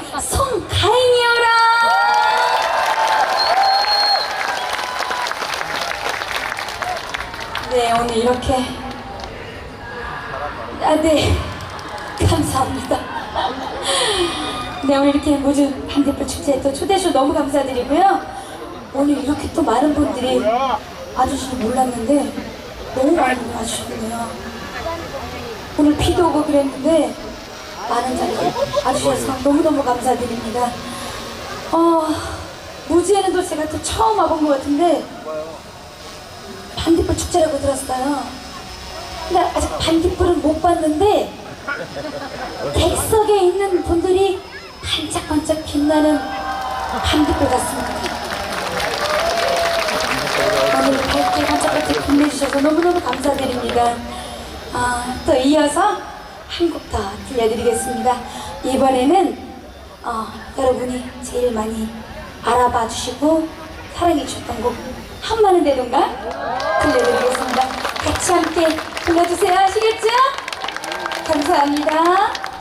송가인이어라. 네, 오늘 이렇게 아, 네, 감사합니다. 네, 오늘 이렇게 모두 반딧불 축제에 또 초대해주셔서 너무 감사드리고요. 오늘 이렇게 또 많은 분들이 와주시는 몰랐는데 너무 많은 분이 와주셨네요. 오늘 비도 오고 그랬는데 많은 자리 와주셔서 너무너무 감사드립니다. 어, 무지에는 또 제가 또 처음 와본 것 같은데 반딧불 축제라고 들었어요. 근데 아직 반딧불은 못 봤는데 객석에 있는 분들이 반짝반짝 빛나는 반딧불 같습니다. 오늘 밝게 반짝반짝 빛내주셔서 너무너무 감사드립니다. 아, 또 이어서 한 곡 더 들려드리겠습니다. 이번에는 어, 여러분이 제일 많이 알아봐 주시고 사랑해 주셨던 곡 한마는 대동가 들려드리겠습니다. 같이 함께 불러주세요. 아시겠죠? 감사합니다.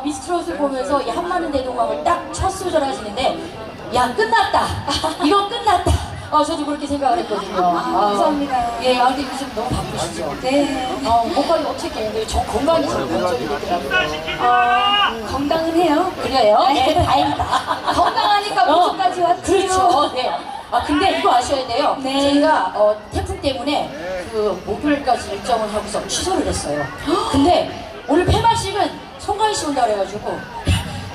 아 미스트롯을 보면서 이 한마는 대동강을 딱 첫 소절 하시는데 야 끝났다. 이거 끝났다. 아 저도 그렇게 생각을 했거든요. 감사합니다. 예, 아 근데 요즘 너무 바쁘시죠. 네. 어, 목걸이 어떻게 해요? 저 건강이 좀 걱정이 되더라고요. 어, 건강은 해요. 그래요? 네, 다행이다. 건강하니까 모주까지 왔지요. 그렇죠. 네. 아 근데 이거 아셔야 돼요. 네. 저희가 어, 태풍 때문에 그 목요일까지 일정을 하고서 취소를 했어요. 근데 오늘 폐막식은 송가인 씨 온다 그래가지고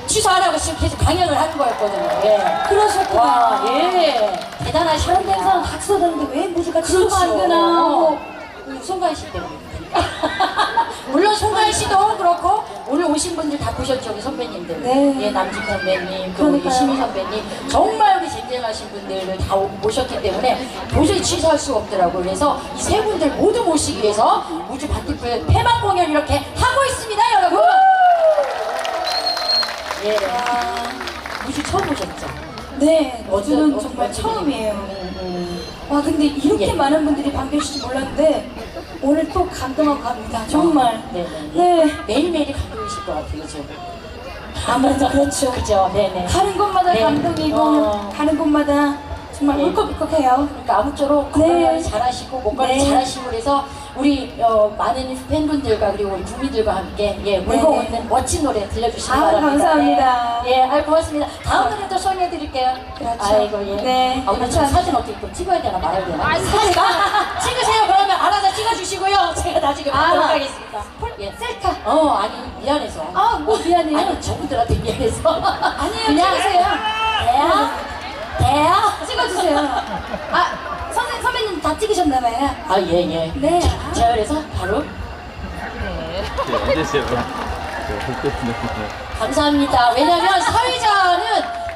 취소 안 하고 지금 계속 강연을 하는 거였거든요. 예. 그러셨구나. 와, 예. 다른 데서 대단하시다. 같이 다녔는데 왜 무지가 취소가 안 그렇죠. 되나 뭐 음, 송가인 씨 때문에. 물론 송가인 씨도 그렇고 오늘 오신 분들 다 보셨죠 우리 선배님들. 네. 예 남진 선배님, 또 우리. 심희 선배님 정말 우리 쟁쟁하신 분들을 다 오- 모셨기 때문에 도저히 취소할 수가 없더라고요. 그래서 이 세 분들 모두 모시기 위해서 우주 반딧불 폐막 공연 이렇게 하고 있습니다, 여러분. 예. 우주 처음 보셨죠? 네, 어떤- 정말 어떤 처음이에요. 음, 음. 와 근데 이렇게 예. 많은 분들이 반겨주실지 몰랐는데 오늘 또 감동하고 갑니다. 정말. 네, 네. 매일매일이 감동이실 것 같아요, 지금. 아무래도 그렇죠. 그죠? 네네. 가는 곳마다 네. 감동이고 어. 가는 곳마다 정말 예. 울컥울컥해요. 그러니까 아무쪼록 네. 건강을 잘하시고 몸 관리 네. 잘하시고 그래서 우리 어, 많은 팬분들과 그리고 국민들과 함께 예, 물고 네. 있는 멋진 노래 들려주시기 아, 바랍니다. 감사합니다. 네. 예, 아, 고맙습니다. 다음 노래 또 소개해드릴게요. 그렇죠. 아이고 예. 네. 아, 오늘 저 감사합니다. 사진 어떻게 또 찍어야 되나 말아야 되나? 사진 찍으세요. 그러면 알아서 찍어주시고요. 제가 나중에 아. 보도록 하겠습니다. 예. 셀카. 어, 아니 미안해서. 아, 뭐 미안해요. 아니 저분들한테 미안해서. 아니에요, 그냥 찍으세요. 대야, 대야. 찍어주세요. 아 선배님 다 찍으셨나봐요. 아, 예, 예. 네. 자, 그래서 바로 네, 앉으세요. 네, 감사합니다. 왜냐면 사회자는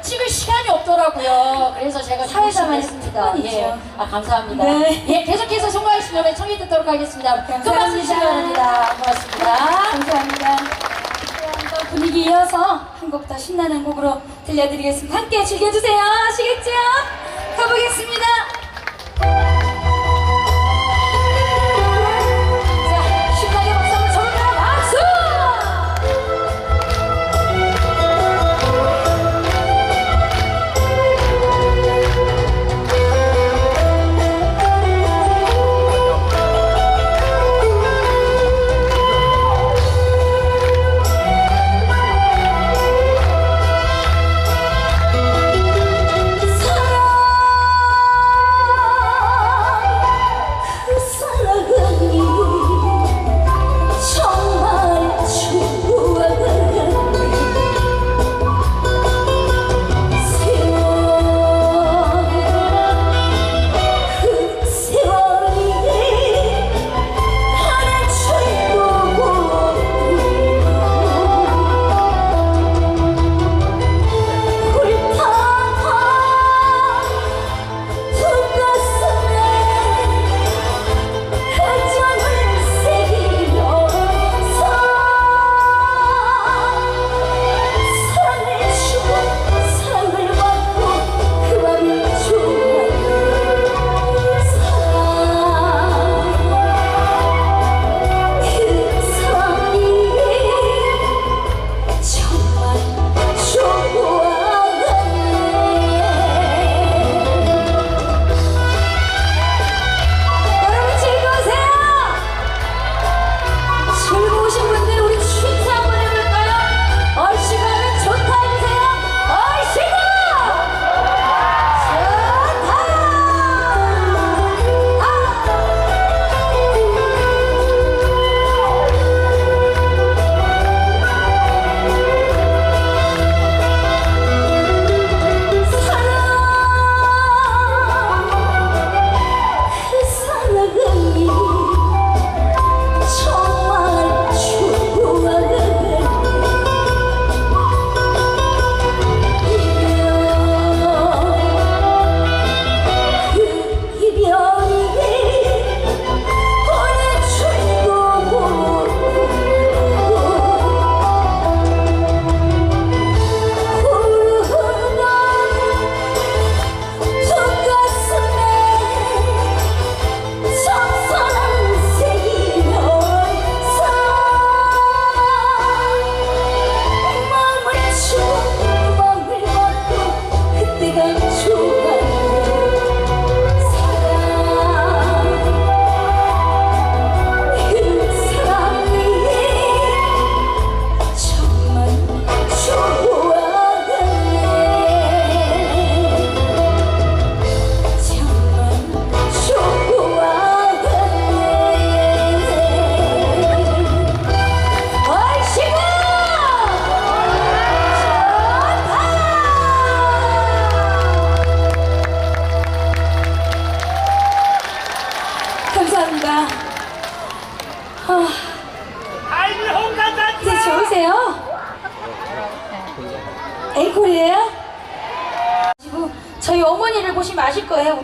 찍을 시간이 없더라고요. 그래서 제가 사회자만 했습니다. 뿐이죠. 예. 아, 감사합니다. 네. 예, 계속해서 송가인 씨 노래 청해 듣도록 하겠습니다. 감사합니다. 바랍니다. 고맙습니다. 감사합니다. 또 분위기 이어서 한 곡 더 신나는 곡으로 들려드리겠습니다. 함께 즐겨주세요. 아시겠죠? 가보겠습니다.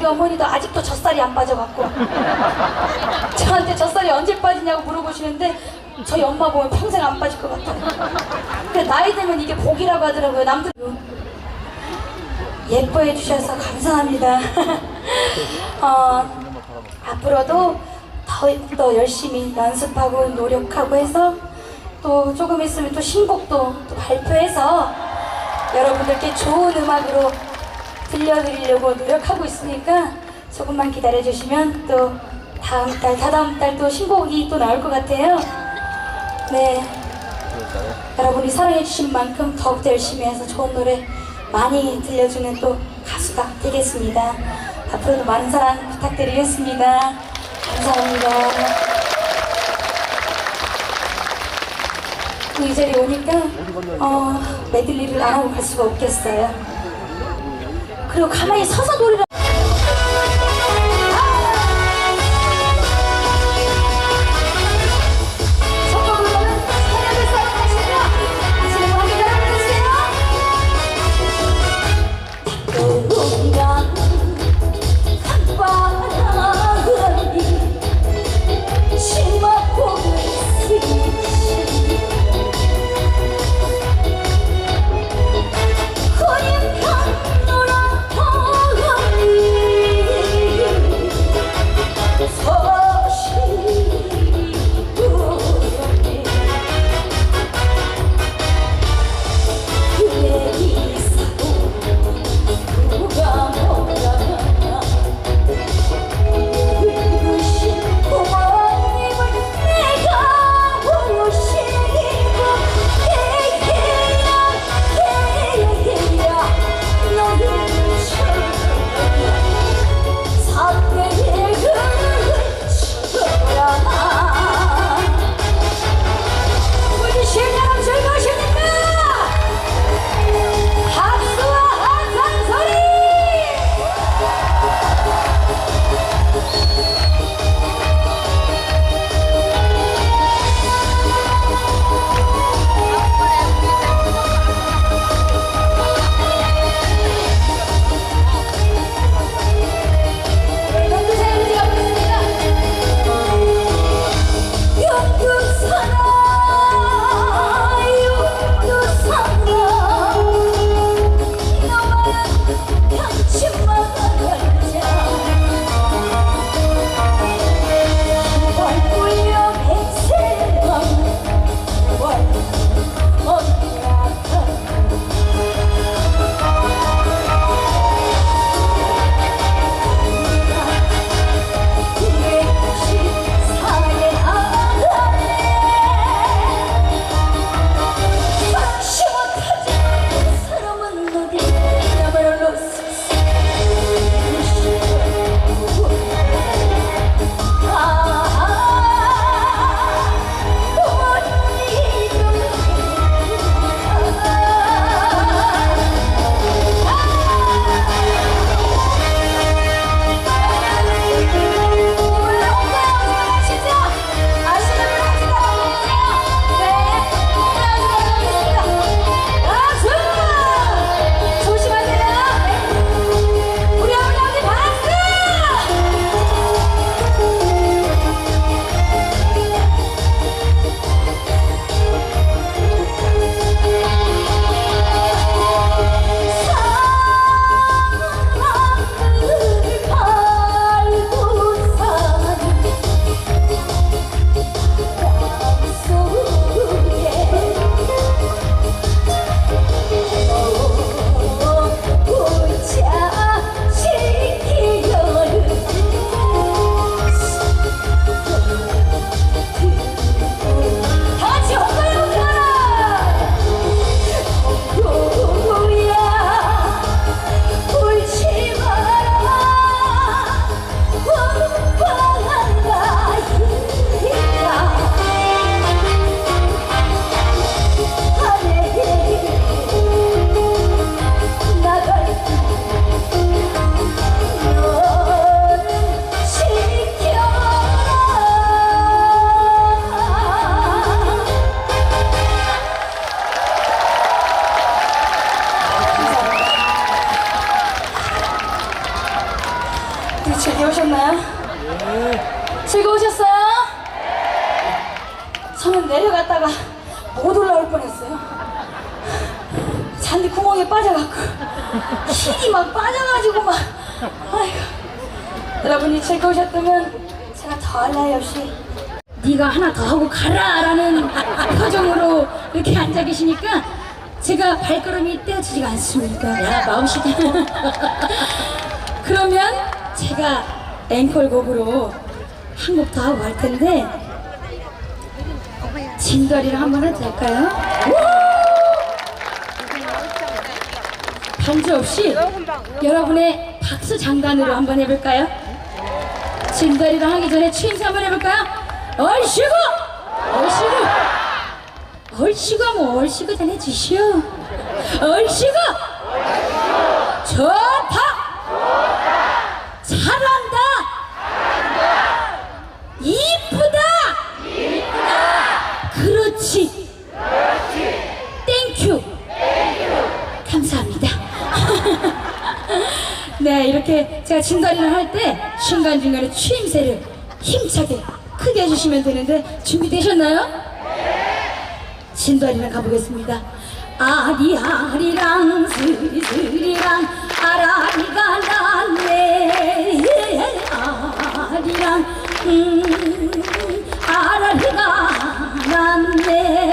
어머니도 아직도 젖살이 안 빠져갖고 저한테 젖살이 언제 빠지냐고 물어보시는데 저희 엄마 보면 평생 안 빠질 것 같아요. 근데 나이 들면 이게 복이라고 하더라고요. 남들 예뻐해 주셔서 감사합니다. 어, 앞으로도 더더 열심히 연습하고 노력하고 해서 또 조금 있으면 또 신곡도 또 발표해서 여러분들께 좋은 음악으로 들려드리려고 노력하고 있으니까 조금만 기다려주시면 또 다음 달, 다다음 달 또 신곡이 또 나올 것 같아요. 네. 여러분이 사랑해주신 만큼 더욱더 열심히 해서 좋은 노래 많이 들려주는 또 가수가 되겠습니다. 앞으로도 많은 사랑 부탁드리겠습니다. 감사합니다. 또이 자리에 오니까 어, 메들리를 안 하고 갈 수가 없겠어요. 그리고 가만히 서서 노래를 여러분이 즐거우셨다면 제가 더할 나위 없이 네가 하나 더 하고 가라 라는 표정으로 이렇게 앉아 계시니까 제가 발걸음이 떼어지지가 않습니다. 야 마음씨가 그러면 제가 앵콜곡으로 한 곡 더 하고 갈 텐데 진돌이를 한번 해도 될까요? 반주 없이 여러분의 박수 장단으로 한번 해볼까요? 진돌이를 하기 전에 추임새 한번 해볼까요? 얼씨구! 얼씨구! 얼씨구 하면 얼씨구 좀 해주시오 얼씨구! 좋다! 잘한다! 이쁘다! 그렇지! 땡큐! 감사합니다. 네, 진다리를 할 때 중간중간에 추임새를 힘차게 크게 해주시면 되는데 준비되셨나요? 진도아리랑 가보겠습니다. 아리 아리랑 스리스리랑 아라리가 났네 아리랑 음 아라리가 났네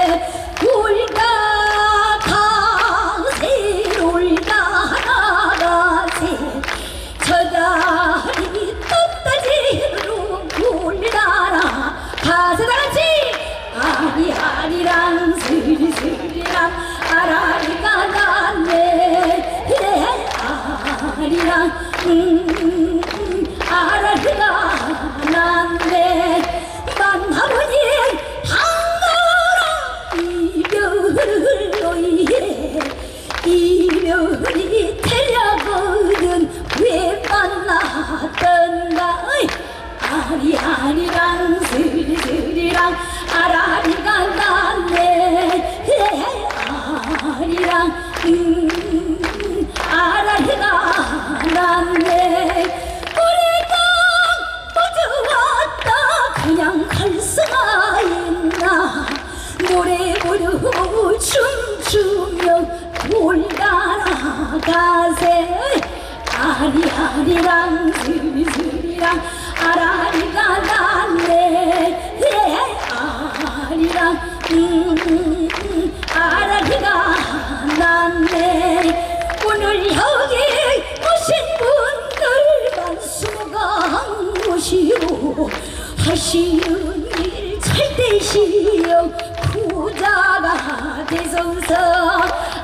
시는 일 잘되시오 부자가 되소서.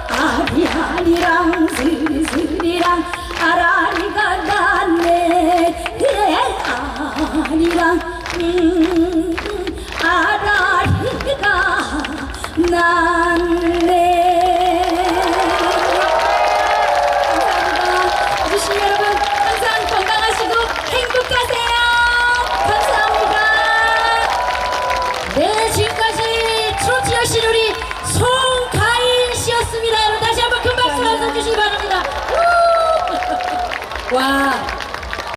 아리아리랑 스리스리랑 아라리가 났네. 아리랑. 음 아라리가 났